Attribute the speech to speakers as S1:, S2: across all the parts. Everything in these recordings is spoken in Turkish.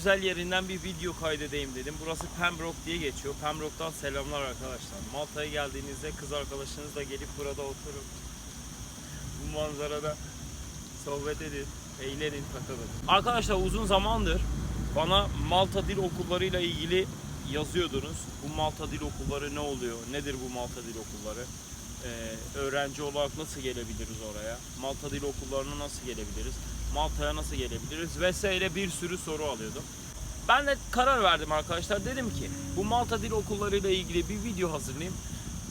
S1: Güzel yerinden bir video kaydedeyim dedim. Burası Pembroke diye geçiyor. Pembroke'dan selamlar arkadaşlar. Malta'ya geldiğinizde kız arkadaşınızla gelip burada oturup bu manzarada sohbet edin, eğlenin, takılın. Arkadaşlar uzun zamandır bana Malta Dil Okullarıyla ilgili yazıyordunuz. Bu Malta Dil Okulları ne oluyor? Nedir bu Malta Dil Okulları? Ee, öğrenci olarak nasıl gelebiliriz oraya? Malta Dil Okullarına nasıl gelebiliriz? Malta'ya nasıl gelebiliriz? Vesaire bir sürü soru alıyordum. Ben de karar verdim arkadaşlar. Dedim ki bu Malta Dil Okullarıyla ilgili bir video hazırlayayım.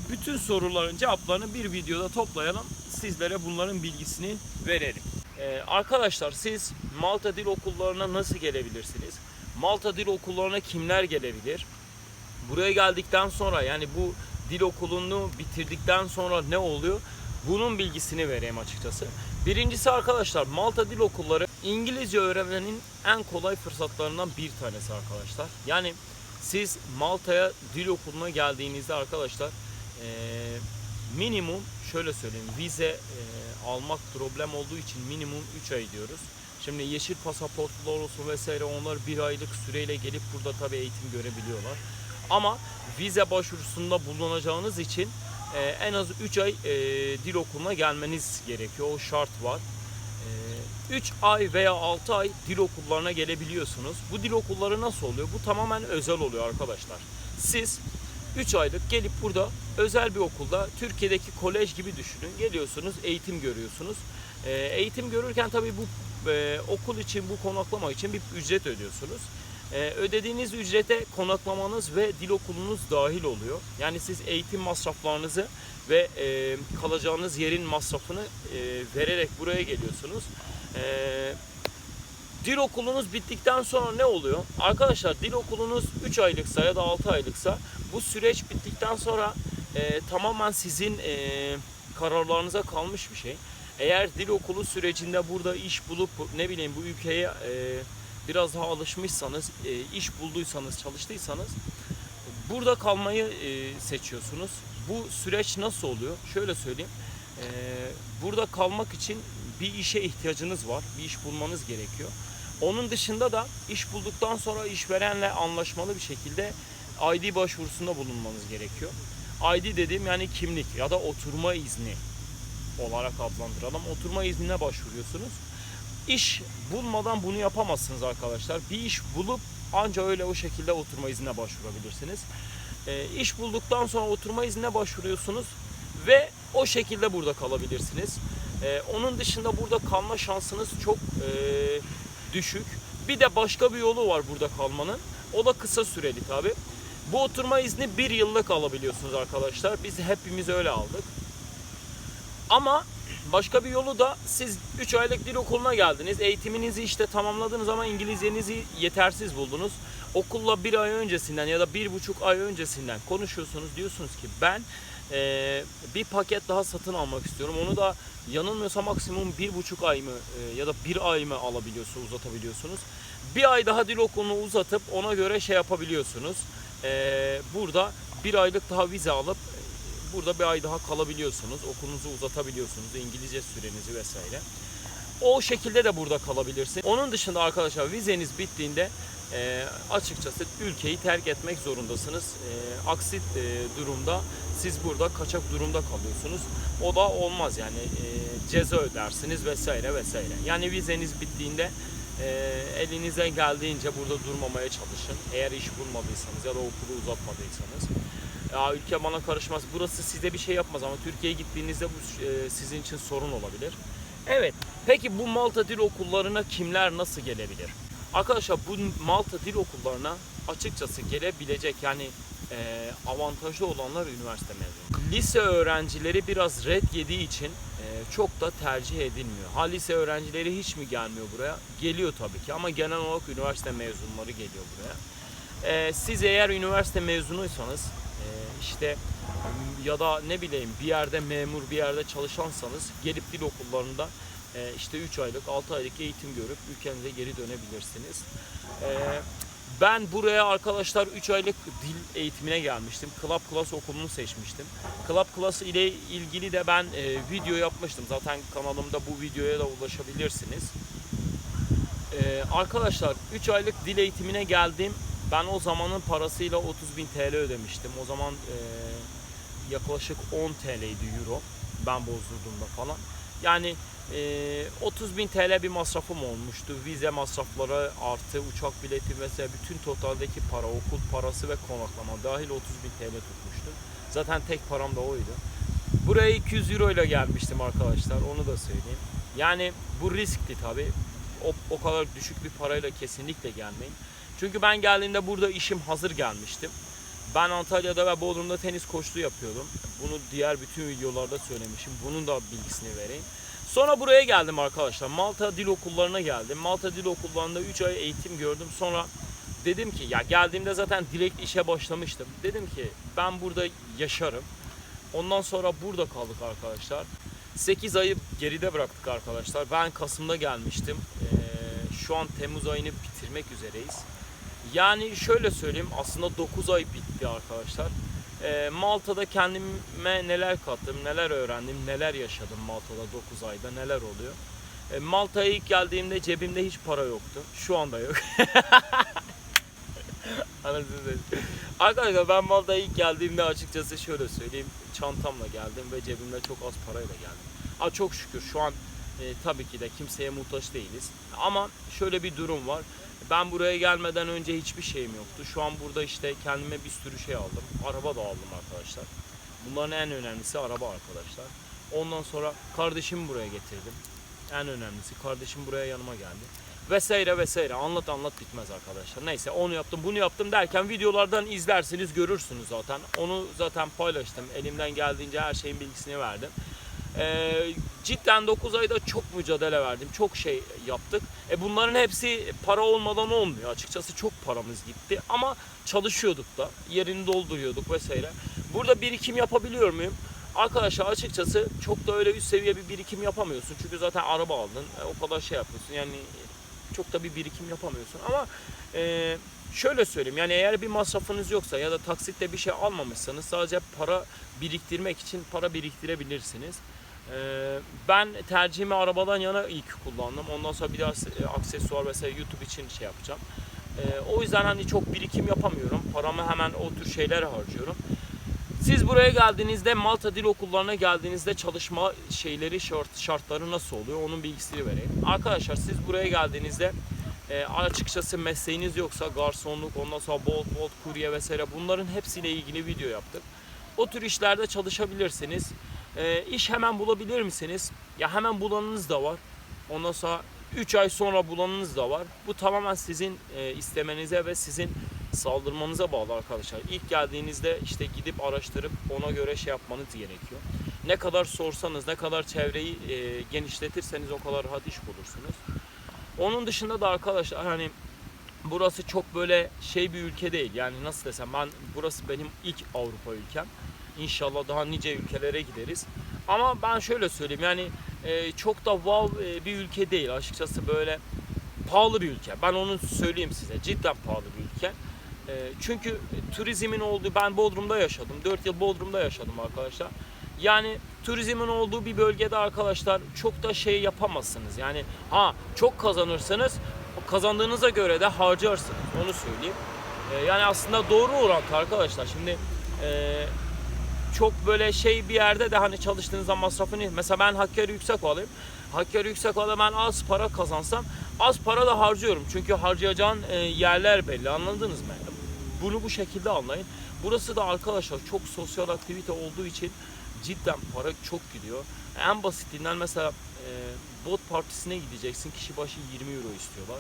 S1: Bütün soruların cevaplarını bir videoda toplayalım. Sizlere bunların bilgisini verelim. Ee, arkadaşlar siz Malta Dil Okullarına nasıl gelebilirsiniz? Malta Dil Okullarına kimler gelebilir? Buraya geldikten sonra yani bu dil okulunu bitirdikten sonra ne oluyor? Bunun bilgisini vereyim açıkçası. Birincisi arkadaşlar Malta Dil Okulları İngilizce öğrenmenin en kolay fırsatlarından bir tanesi arkadaşlar. Yani siz Malta'ya dil okuluna geldiğinizde arkadaşlar minimum şöyle söyleyeyim vize almak problem olduğu için minimum 3 ay diyoruz. Şimdi yeşil pasaportlar olsun vesaire onlar bir aylık süreyle gelip burada tabii eğitim görebiliyorlar. Ama vize başvurusunda bulunacağınız için e, en az 3 ay e, dil okuluna gelmeniz gerekiyor. O şart var. 3 ay veya 6 ay dil okullarına gelebiliyorsunuz. Bu dil okulları nasıl oluyor? Bu tamamen özel oluyor arkadaşlar. Siz 3 aylık gelip burada özel bir okulda Türkiye'deki kolej gibi düşünün. Geliyorsunuz, eğitim görüyorsunuz. E, eğitim görürken tabii bu e, okul için, bu konaklama için bir ücret ödüyorsunuz. Ee, ödediğiniz ücrete konaklamanız ve dil okulunuz dahil oluyor. Yani siz eğitim masraflarınızı ve e, kalacağınız yerin masrafını e, vererek buraya geliyorsunuz. E, dil okulunuz bittikten sonra ne oluyor? Arkadaşlar dil okulunuz 3 aylıksa ya da 6 aylıksa bu süreç bittikten sonra e, tamamen sizin e, kararlarınıza kalmış bir şey. Eğer dil okulu sürecinde burada iş bulup ne bileyim bu ülkeye e, biraz daha alışmışsanız, e, iş bulduysanız, çalıştıysanız burada kalmayı e, seçiyorsunuz. Bu süreç nasıl oluyor? Şöyle söyleyeyim. E, burada kalmak için bir işe ihtiyacınız var. Bir iş bulmanız gerekiyor. Onun dışında da iş bulduktan sonra işverenle anlaşmalı bir şekilde ID başvurusunda bulunmanız gerekiyor. ID dediğim yani kimlik ya da oturma izni olarak adlandıralım. Oturma iznine başvuruyorsunuz. İş bulmadan bunu yapamazsınız arkadaşlar. Bir iş bulup anca öyle o şekilde oturma iznine başvurabilirsiniz. E, iş bulduktan sonra oturma iznine başvuruyorsunuz ve o şekilde burada kalabilirsiniz. E, onun dışında burada kalma şansınız çok e, düşük. Bir de başka bir yolu var burada kalmanın. O da kısa süreli tabi. Bu oturma izni bir yıllık alabiliyorsunuz arkadaşlar. Biz hepimiz öyle aldık. Ama başka bir yolu da siz 3 aylık dil okuluna geldiniz. Eğitiminizi işte tamamladınız ama İngilizcenizi yetersiz buldunuz. Okulla bir ay öncesinden ya da bir buçuk ay öncesinden konuşuyorsunuz. Diyorsunuz ki ben eee, bir paket daha satın almak istiyorum. Onu da yanılmıyorsa maksimum bir buçuk ay mı eee, ya da bir ay mı alabiliyorsunuz, uzatabiliyorsunuz. Bir ay daha dil okulunu uzatıp ona göre şey yapabiliyorsunuz. Eee, burada bir aylık daha vize alıp burada bir ay daha kalabiliyorsunuz. Okulunuzu uzatabiliyorsunuz. İngilizce sürenizi vesaire. O şekilde de burada kalabilirsiniz. Onun dışında arkadaşlar vizeniz bittiğinde e, açıkçası ülkeyi terk etmek zorundasınız. E, aksi e, durumda siz burada kaçak durumda kalıyorsunuz. O da olmaz yani e, ceza ödersiniz vesaire vesaire. Yani vizeniz bittiğinde e, elinize geldiğince burada durmamaya çalışın. Eğer iş bulmadıysanız ya da okulu uzatmadıysanız ya ülke bana karışmaz. Burası size bir şey yapmaz ama Türkiye'ye gittiğinizde bu e, sizin için sorun olabilir. Evet. Peki bu Malta Dil Okullarına kimler nasıl gelebilir? Arkadaşlar bu Malta Dil Okullarına açıkçası gelebilecek yani e, avantajlı olanlar üniversite mezunu. Lise öğrencileri biraz red yediği için e, çok da tercih edilmiyor. Ha lise öğrencileri hiç mi gelmiyor buraya? Geliyor tabii ki ama genel olarak üniversite mezunları geliyor buraya. E, siz eğer üniversite mezunuysanız işte ya da ne bileyim bir yerde memur bir yerde çalışansanız gelip dil okullarında e, işte 3 aylık 6 aylık eğitim görüp ülkenize geri dönebilirsiniz. E, ben buraya arkadaşlar 3 aylık dil eğitimine gelmiştim. Club Class okulunu seçmiştim. Club Class ile ilgili de ben e, video yapmıştım. Zaten kanalımda bu videoya da ulaşabilirsiniz. Ee, arkadaşlar 3 aylık dil eğitimine geldim. Ben o zamanın parasıyla 30.000 TL ödemiştim. O zaman e, yaklaşık 10 TL'ydi euro. Ben bozdurduğumda falan. Yani e, 30.000 TL bir masrafım olmuştu. Vize masrafları artı uçak bileti vesaire bütün totaldeki para, okul parası ve konaklama dahil 30.000 TL tutmuştu. Zaten tek param da oydu. Buraya 200 euro ile gelmiştim arkadaşlar. Onu da söyleyeyim. Yani bu riskti tabi. O, o kadar düşük bir parayla kesinlikle gelmeyin. Çünkü ben geldiğimde burada işim hazır gelmiştim. Ben Antalya'da ve Bodrum'da tenis koçluğu yapıyordum. Bunu diğer bütün videolarda söylemişim. Bunun da bilgisini vereyim. Sonra buraya geldim arkadaşlar. Malta Dil Okullarına geldim. Malta Dil Okullarında 3 ay eğitim gördüm. Sonra dedim ki ya geldiğimde zaten direkt işe başlamıştım. Dedim ki ben burada yaşarım. Ondan sonra burada kaldık arkadaşlar. 8 ayı geride bıraktık arkadaşlar. Ben Kasım'da gelmiştim. Ee, şu an Temmuz ayını bitirmek üzereyiz. Yani şöyle söyleyeyim aslında 9 ay bitti arkadaşlar. Ee, Malta'da kendime neler kattım, neler öğrendim, neler yaşadım Malta'da 9 ayda neler oluyor. Ee, Malta'ya ilk geldiğimde cebimde hiç para yoktu. Şu anda yok. Arkadaşlar ben Malta'ya ilk geldiğimde açıkçası şöyle söyleyeyim. Çantamla geldim ve cebimde çok az parayla geldim. Aa, çok şükür şu an e, tabii ki de kimseye muhtaç değiliz. Ama şöyle bir durum var. Ben buraya gelmeden önce hiçbir şeyim yoktu. Şu an burada işte kendime bir sürü şey aldım. Araba da aldım arkadaşlar. Bunların en önemlisi araba arkadaşlar. Ondan sonra kardeşimi buraya getirdim. En önemlisi kardeşim buraya yanıma geldi. Vesaire vesaire anlat anlat bitmez arkadaşlar. Neyse onu yaptım bunu yaptım derken videolardan izlersiniz görürsünüz zaten. Onu zaten paylaştım. Elimden geldiğince her şeyin bilgisini verdim. Ee, cidden 9 ayda çok mücadele verdim. Çok şey yaptık. E bunların hepsi para olmadan olmuyor. Açıkçası çok paramız gitti ama çalışıyorduk da. Yerini dolduruyorduk vesaire. Burada birikim yapabiliyor muyum? Arkadaşlar açıkçası çok da öyle üst seviye bir birikim yapamıyorsun. Çünkü zaten araba aldın. E, o kadar şey yapıyorsun. Yani çok da bir birikim yapamıyorsun. Ama e, şöyle söyleyeyim. Yani eğer bir masrafınız yoksa ya da taksitle bir şey almamışsanız sadece para biriktirmek için para biriktirebilirsiniz. Ee, ben tercihimi arabadan yana ilk kullandım. Ondan sonra biraz e, aksesuar vesaire YouTube için şey yapacağım. Ee, o yüzden hani çok birikim yapamıyorum. Paramı hemen o tür şeylere harcıyorum. Siz buraya geldiğinizde Malta Dil Okullarına geldiğinizde çalışma şeyleri şart, şartları nasıl oluyor onun bilgisini vereyim. Arkadaşlar siz buraya geldiğinizde e, açıkçası mesleğiniz yoksa garsonluk ondan sonra bolt bolt kurye vesaire bunların hepsiyle ilgili video yaptık. O tür işlerde çalışabilirsiniz. E, iş hemen bulabilir misiniz? Ya hemen bulanınız da var. Ondan sonra 3 ay sonra bulanınız da var. Bu tamamen sizin e, istemenize ve sizin saldırmanıza bağlı arkadaşlar. İlk geldiğinizde işte gidip araştırıp ona göre şey yapmanız gerekiyor. Ne kadar sorsanız, ne kadar çevreyi e, genişletirseniz o kadar rahat iş bulursunuz. Onun dışında da arkadaşlar hani burası çok böyle şey bir ülke değil. Yani nasıl desem ben burası benim ilk Avrupa ülkem. İnşallah daha nice ülkelere gideriz. Ama ben şöyle söyleyeyim yani e, çok da wow e, bir ülke değil açıkçası böyle pahalı bir ülke. Ben onu söyleyeyim size. Cidden pahalı bir ülke. E, çünkü turizmin olduğu ben Bodrum'da yaşadım. 4 yıl Bodrum'da yaşadım arkadaşlar. Yani turizmin olduğu bir bölgede arkadaşlar çok da şey yapamazsınız. Yani ha çok kazanırsanız kazandığınıza göre de harcarsınız. Onu söyleyeyim. E, yani aslında doğru orantı arkadaşlar. Şimdi e, çok böyle şey bir yerde de hani çalıştığınızda masrafını mesela ben Hakkari yüksek alayım. Hakkari yüksek alayım ben az para kazansam az para da harcıyorum. Çünkü harcayacağın e, yerler belli anladınız mı? Bunu bu şekilde anlayın. Burası da arkadaşlar çok sosyal aktivite olduğu için cidden para çok gidiyor. En basitinden mesela e, bot partisine gideceksin. Kişi başı 20 euro istiyorlar.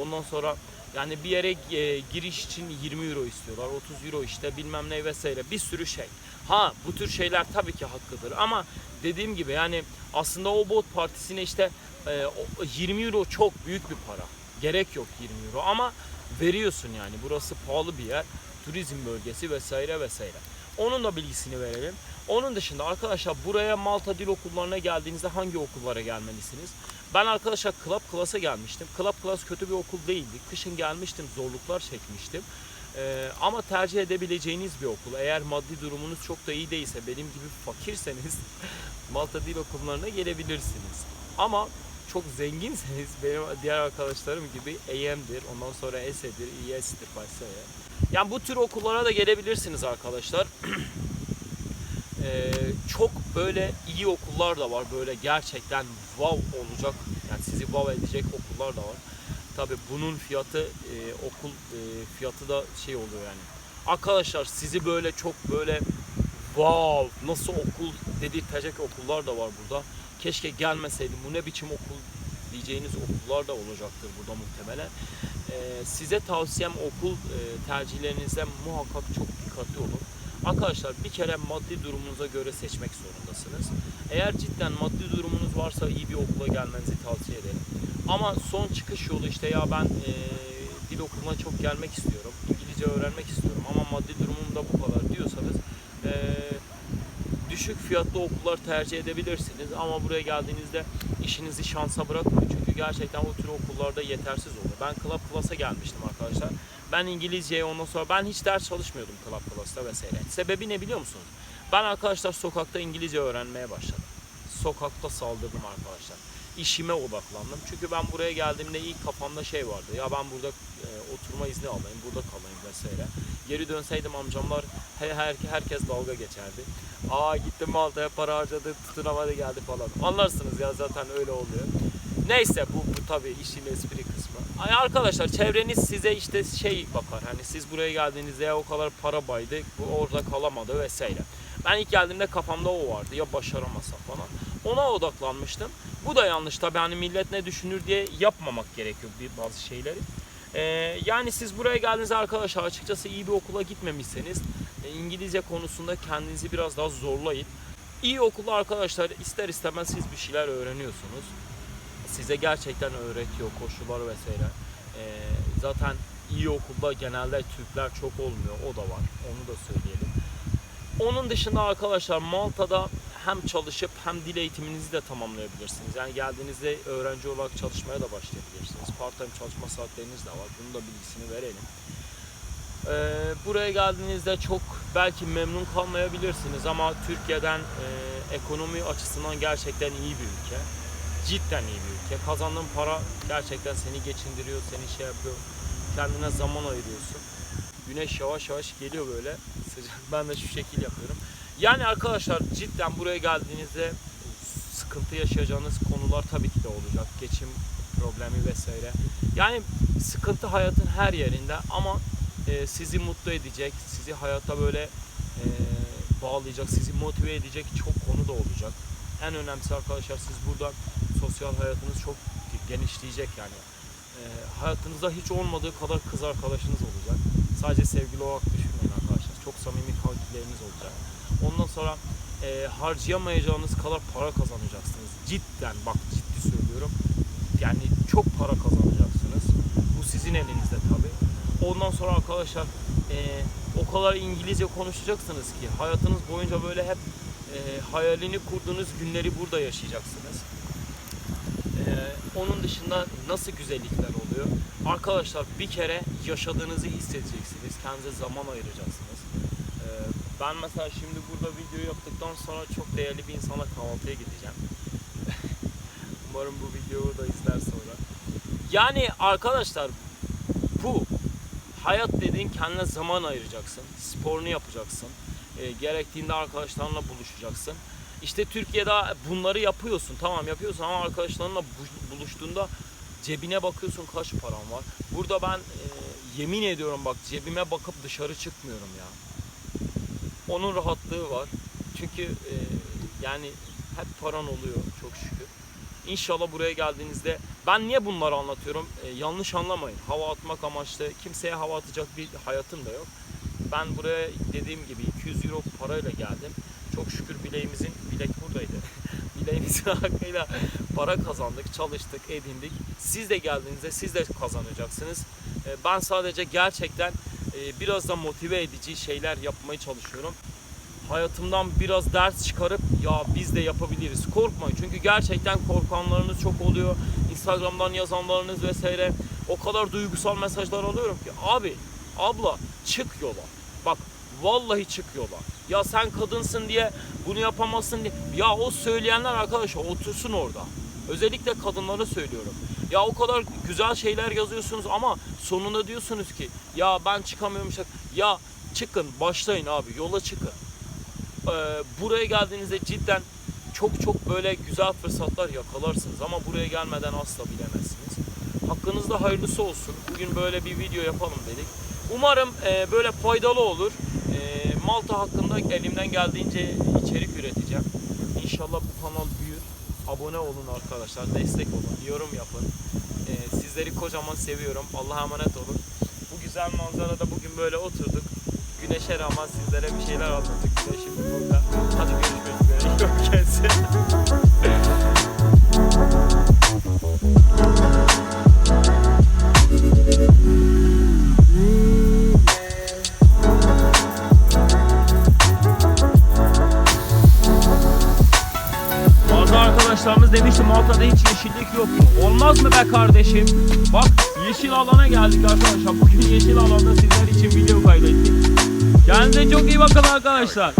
S1: Ondan sonra yani bir yere e, giriş için 20 euro istiyorlar. 30 euro işte bilmem ne vesaire bir sürü şey. Ha bu tür şeyler tabii ki hakkıdır ama dediğim gibi yani aslında o bot partisine işte e, o 20 euro çok büyük bir para. Gerek yok 20 euro ama veriyorsun yani. Burası pahalı bir yer. Turizm bölgesi vesaire vesaire. Onun da bilgisini verelim. Onun dışında arkadaşlar buraya Malta Dil Okullarına geldiğinizde hangi okullara gelmelisiniz? Ben arkadaşlar Club Class'a gelmiştim. Club Class kötü bir okul değildi. Kışın gelmiştim, zorluklar çekmiştim. Ee, ama tercih edebileceğiniz bir okul. Eğer maddi durumunuz çok da iyi değilse, benim gibi fakirseniz Malta Dil Okullarına gelebilirsiniz. Ama çok zenginseniz benim diğer arkadaşlarım gibi AM'dir, ondan sonra ESE'dir, ES'dir vesaire. Yani bu tür okullara da gelebilirsiniz arkadaşlar. Ee, çok böyle iyi okullar da var. Böyle gerçekten wow olacak. Yani sizi wow edecek okullar da var. Tabi bunun fiyatı e, okul e, fiyatı da şey oluyor yani. Arkadaşlar sizi böyle çok böyle wow nasıl okul dedirtecek okullar da var burada. Keşke gelmeseydim bu ne biçim okul diyeceğiniz okullar da olacaktır burada muhtemelen. Ee, size tavsiyem okul e, tercihlerinizde muhakkak çok dikkatli olun. Arkadaşlar bir kere maddi durumunuza göre seçmek zorundasınız. Eğer cidden maddi durumunuz varsa iyi bir okula gelmenizi tavsiye ederim. Ama son çıkış yolu işte ya ben e, dil okuluna çok gelmek istiyorum. İngilizce öğrenmek istiyorum ama maddi durumum da bu kadar diyorsanız e, düşük fiyatlı okullar tercih edebilirsiniz. Ama buraya geldiğinizde işinizi şansa bırakmayın. Çünkü gerçekten o tür okullarda yetersiz oluyor. Ben Club Class'a gelmiştim arkadaşlar. Ben İngilizceyi ondan sonra ben hiç ders çalışmıyordum Club Class'ta vesaire. Sebebi ne biliyor musunuz? Ben arkadaşlar sokakta İngilizce öğrenmeye başladım. Sokakta saldırdım arkadaşlar. İşime odaklandım. Çünkü ben buraya geldiğimde ilk kafamda şey vardı. Ya ben burada e, oturma izni alayım, burada kalayım vesaire. Geri dönseydim amcamlar her, her, herkes dalga geçerdi. Aa gittim Malta'ya para harcadı, tutunamadı geldi falan. Anlarsınız ya zaten öyle oluyor. Neyse bu, bu tabii işin espri kısmı. Ay arkadaşlar çevreniz size işte şey bakar. Hani siz buraya geldiğinizde ya o kadar para baydı, bu orada kalamadı vesaire. Ben ilk geldiğimde kafamda o vardı. Ya başaramazsam falan. Ona odaklanmıştım. Bu da yanlış tabii. Hani millet ne düşünür diye yapmamak gerekiyor bir bazı şeyleri. Ee, yani siz buraya geldiğinizde arkadaşlar açıkçası iyi bir okula gitmemişseniz e, İngilizce konusunda kendinizi biraz daha zorlayın. İyi okulda arkadaşlar ister istemez siz bir şeyler öğreniyorsunuz. Size gerçekten öğretiyor koşullar vesaire. Ee, zaten iyi okulda genelde Türkler çok olmuyor. O da var. Onu da söyleyelim. Onun dışında arkadaşlar Malta'da hem çalışıp hem dil eğitiminizi de tamamlayabilirsiniz. Yani geldiğinizde öğrenci olarak çalışmaya da başlayabilirsiniz. Part time çalışma saatleriniz de var. Bunun da bilgisini verelim. Ee, buraya geldiğinizde çok belki memnun kalmayabilirsiniz ama Türkiye'den e, ekonomi açısından gerçekten iyi bir ülke. Cidden iyi bir ülke. Kazandığın para gerçekten seni geçindiriyor, seni şey yapıyor. Kendine zaman ayırıyorsun. Güneş yavaş yavaş geliyor böyle. Sıcak. Ben de şu şekil yapıyorum. Yani arkadaşlar cidden buraya geldiğinizde sıkıntı yaşayacağınız konular tabii ki de olacak. Geçim problemi vesaire. Yani sıkıntı hayatın her yerinde ama e, sizi mutlu edecek, sizi hayata böyle e, bağlayacak, sizi motive edecek çok konu da olacak. En önemlisi arkadaşlar siz burada sosyal hayatınız çok genişleyecek yani. E, hayatınızda hiç olmadığı kadar kız arkadaşınız olacak. Sadece sevgili olarak düşünmeyin arkadaşlar. Çok samimi kankileriniz olacak. Ondan sonra e, harcayamayacağınız kadar para kazanacaksınız. Cidden bak ciddi söylüyorum. Yani çok para kazanacaksınız. Bu sizin elinizde tabi. Ondan sonra arkadaşlar e, o kadar İngilizce konuşacaksınız ki hayatınız boyunca böyle hep e, hayalini kurduğunuz günleri burada yaşayacaksınız. Onun dışında nasıl güzellikler oluyor? Arkadaşlar bir kere yaşadığınızı hissedeceksiniz. Kendinize zaman ayıracaksınız. E, ben mesela şimdi burada video yaptıktan sonra çok değerli bir insana kahvaltıya gideceğim. Umarım bu videoyu da izler sonra. Yani arkadaşlar bu hayat dediğin kendine zaman ayıracaksın. Sporunu yapacaksın. E, gerektiğinde arkadaşlarınla buluşacaksın. İşte Türkiye'de bunları yapıyorsun. Tamam yapıyorsun ama arkadaşlarınla bu- buluştuğunda cebine bakıyorsun kaç paran var. Burada ben e, yemin ediyorum bak cebime bakıp dışarı çıkmıyorum ya. Onun rahatlığı var. Çünkü e, yani hep paran oluyor çok şükür. İnşallah buraya geldiğinizde ben niye bunları anlatıyorum? E, yanlış anlamayın. Hava atmak amaçlı kimseye hava atacak bir hayatım da yok. Ben buraya dediğim gibi 200 euro parayla geldim. Çok şükür bileğimizin bilek buradaydı. bileğimizin hakkıyla para kazandık, çalıştık, edindik. Siz de geldiğinizde siz de kazanacaksınız. E, ben sadece gerçekten e, biraz da motive edici şeyler yapmaya çalışıyorum hayatımdan biraz ders çıkarıp ya biz de yapabiliriz. Korkmayın çünkü gerçekten korkanlarınız çok oluyor. Instagram'dan yazanlarınız vesaire o kadar duygusal mesajlar alıyorum ki abi abla çık yola. Vallahi çık yola. Ya sen kadınsın diye bunu yapamazsın diye. Ya o söyleyenler arkadaşlar otursun orada. Özellikle kadınlara söylüyorum. Ya o kadar güzel şeyler yazıyorsunuz ama sonunda diyorsunuz ki ya ben çıkamıyorum. işte." Ya çıkın başlayın abi yola çıkın. Ee, buraya geldiğinizde cidden çok çok böyle güzel fırsatlar yakalarsınız ama buraya gelmeden asla bilemezsiniz. Hakkınızda hayırlısı olsun. Bugün böyle bir video yapalım dedik. Umarım e, böyle faydalı olur. Malta hakkında elimden geldiğince içerik üreteceğim. İnşallah bu kanal büyür. Abone olun arkadaşlar, destek olun, yorum yapın. E, sizleri kocaman seviyorum. Allah'a emanet olun. Bu güzel manzarada bugün böyle oturduk. Güneşe rağmen sizlere bir şeyler anlattık. Güneş şimdi burada. Hadi görüşmek üzere. Kendinize. Be kardeşim? Bak yeşil alana geldik arkadaşlar. Bugün yeşil alanda sizler için video kaydettik. Kendinize çok iyi bakın arkadaşlar.